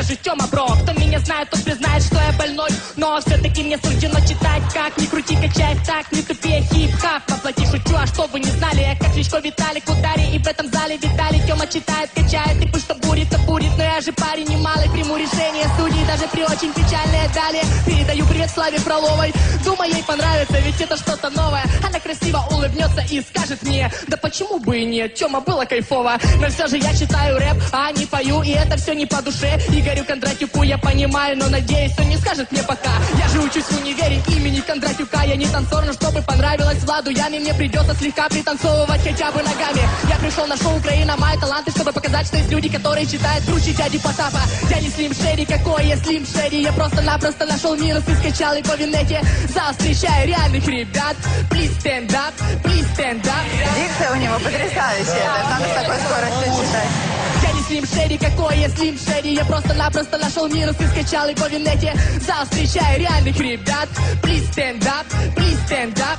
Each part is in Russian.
на сцене, это меня знает, тот признает, что я больной. Но все-таки мне суждено читать Как ни крути, качай так, не тупее хип-хап. Воплоти шучу, а что вы не знали? Я как Кличко Виталик в ударе И в этом зале Виталик Тёма читает, качает. И пусть то будет Но я же парень немалый, приму решение судей Даже при очень печальной далее Передаю привет Славе Фроловой. Думаю, ей понравится, ведь это что-то новое. Она красиво улыбнется и скажет мне Да почему бы и нет, Тёма было кайфово. Но все же я читаю рэп, а не пою И это все не по душе. Игорю Кондратюку я понимаю, но надеюсь, он не скажет мне пока Я же учусь в универе имени Кондратюка. Я не танцор, но чтобы понравилось Владу. Яме Мне придется слегка пританцовывать хотя бы ногами. Я пришел на шоу Украина, мои таланты Чтобы показать, что есть люди, которые читают круче дяди Потапа. Я не Слим Шерри, какой я Слим Шерри Я просто-напросто нашел минус и скачал и по Винете. Зал встречаю реальных ребят. Please stand up, please stand up. Дикция у него потрясающая. Это надо с такой скоростью Слим Шерри, какой я Слим Шерри Я просто-напросто нашел минус и скачал и по Винете Зал встречаю реальных ребят. Please stand up, please stand up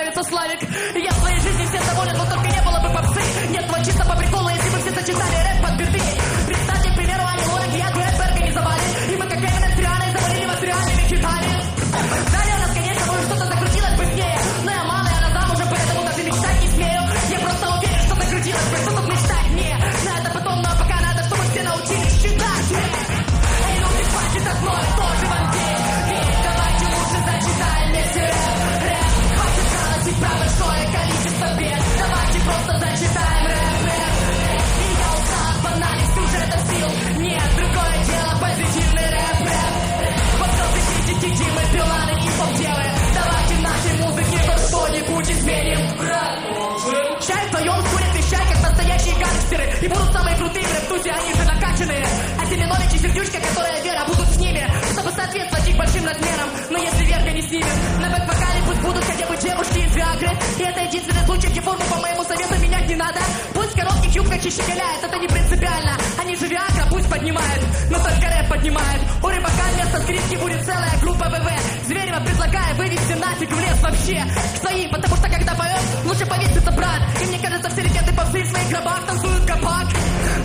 нравится Славик. Я в своей жизни всем доволен, но только не было бы попсы. Нет, вот чисто по коротких юбках и щеголяет, это не принципиально. Они же Виагра пусть поднимают, но только рэп поднимает. У рыбака вместо скрипки будет целая группа ВВ. Зверева предлагаю вывести нафиг в лес вообще. К своим, потому что когда поешь, лучше повеситься, брат. И мне кажется, все легенды попсы в своих гробах танцуют капак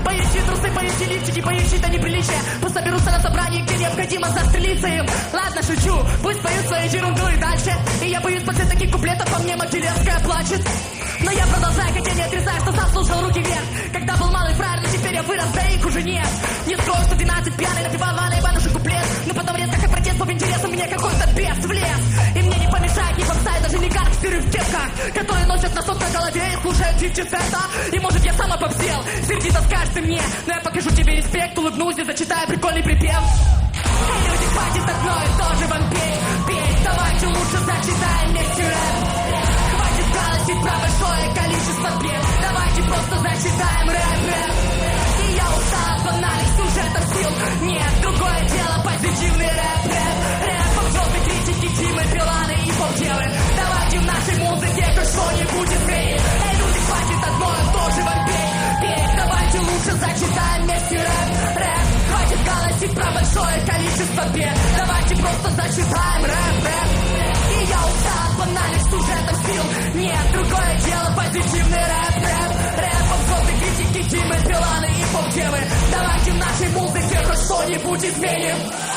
Поищи трусы, поищи лифчики, поищи это неприличие. Пусть соберутся на собрании, где необходимо застрелиться им. Ладно, шучу, пусть поют свою ерунду и дальше. И я боюсь после таких куплетов по мне Могилевская плачет. Но я продолжаю, хотя не отрицаю, что сам слушал руки вверх слушают дипчесета И может я сам обобсел, сердито скажешь ты мне Но я покажу тебе респект, улыбнусь и зачитаю прикольный припев. Эй, люди, хватит одно и то же вам петь, петь Давайте лучше зачитаем вместе рэп. Хватит галасить про большое количество бед Давайте просто зачитаем рэп, рэп. И я устал от банальных сюжетов сил. Нет, другое дело, позитивный рэп, рэп Рэп, бед Давайте просто зачитаем рэп, рэп. И я устал от банальных сюжетов сил. Нет, другое дело, позитивный рэп, рэп. Рэп, обзоры, критики, Димы, Биланы и полдевы. Давайте в нашей музыке хоть что-нибудь изменим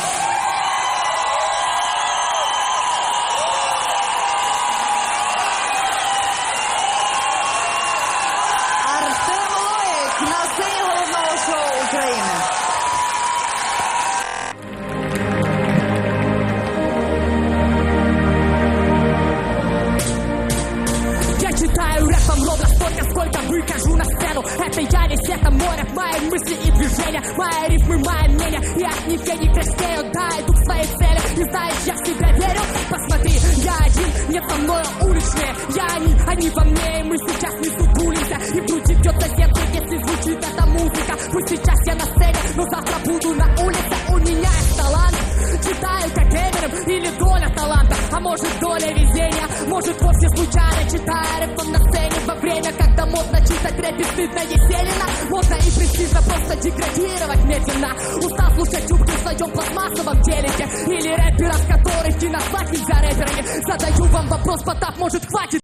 И от них я не краснею Да, иду к своей цели. И знаешь, я в себя верю. Посмотри, я один, нет со мной уличные Я они, они во мне И мы сейчас не сутулимся. И в груди бьется сердце, если звучит эта музыка. Пусть сейчас я на сцене, но завтра буду на улице. У меня есть талант. Читаю как Эминем или доля таланта. А может доля везения? Может вовсе случайно читаю рэп на сцене. Во время, когда модно читать рэп и стыдно Еселина И престижно просто деградировать медленно. Устал слушать юбки в своем пластмассовом телеке. Или рэперов, которых кинослать нельзя рэперами. Задаю вам вопрос, Потап, может хватит